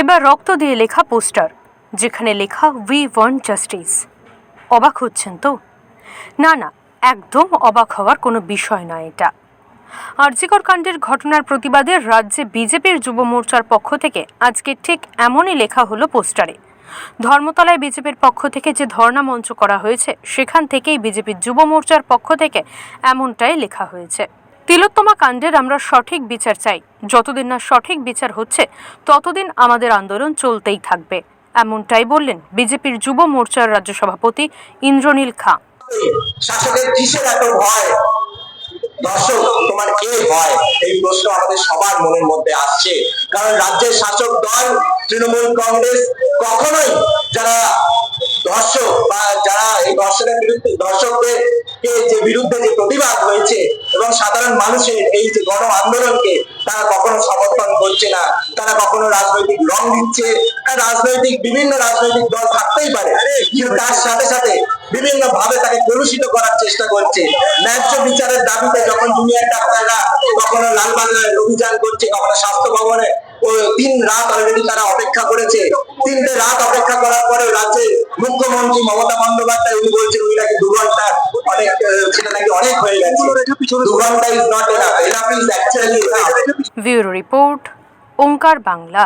এবার রক্ত দিয়ে লেখা পোস্টার, যেখানে লেখা উই ওয়ান্ট জাস্টিস অবাক হচ্ছেন তো? না না, একদম অবাক হওয়ার কোনো বিষয় নয় এটা। আরজিকর কাণ্ডের ঘটনার প্রতিবাদে রাজ্যে বিজেপির যুব মোর্চার পক্ষ থেকে আজকে ঠিক এমনই লেখা হলো পোস্টারে। ধর্মতলায় বিজেপির পক্ষ থেকে যে ধর্ণা মঞ্চ করা হয়েছে, সেখান থেকেই বিজেপির যুব মোর্চার পক্ষ থেকে এমনটাই লেখা হয়েছে। তিলোত্তমা কাণ্ডের আমরা সঠিক বিচার চাই। যতদিন না সঠিক বিচার হচ্ছে, ততদিন আমাদের আন্দোলন চলতেই থাকবে। এমনটাই বললেন বিজেপির যুব মোর্চার রাজ্য সভাপতি ইন্দ্রনীল খাঁ। শাসকের কিসের এত ভয়? দর্শক, তোমার কে ভয়? এই প্রশ্ন সবার মনের মধ্যে আসছে। কারণ রাজ্যের শাসক দল, তৃণমূল কংগ্রেস, কখনোই যারা দর্শক বা যারা এই বিরুদ্ধে, দর্শকদের যে বিরুদ্ধে যে প্রতিবাদ এবং সাধারণ মানুষের এই যে গণ আন্দোলনকে তারা কখনো সমর্থন করছে না, তারা কখনো রাজনৈতিক রং দিচ্ছে রাজনৈতিক বিভিন্ন রাজনৈতিক দল থাকতেই পারে তার সাথে সাথে বিভিন্ন ভাবে তাকে কলুষিত করার চেষ্টা করছে। ন্যায্য বিচারের দাবিতে যখন জুনিয়র ডাক্তাররা কখনো লালবাংলায় অভিযান করছে, কখনো স্বাস্থ্য ভবনে তিন রাত অলরেডি তারা অপেক্ষা করেছে। তিনটে রাত অপেক্ষা করার পরে রাজ্যের মুখ্যমন্ত্রী মমতা বন্দ্যোপাধ্যায়, উনি বলছেন, উনি নাকি দু ঘণ্টা সেটা নাকি অনেক হয়ে গেছে। দু ঘণ্টা is not enough enough is actually enough bureau report Onkar Bangla.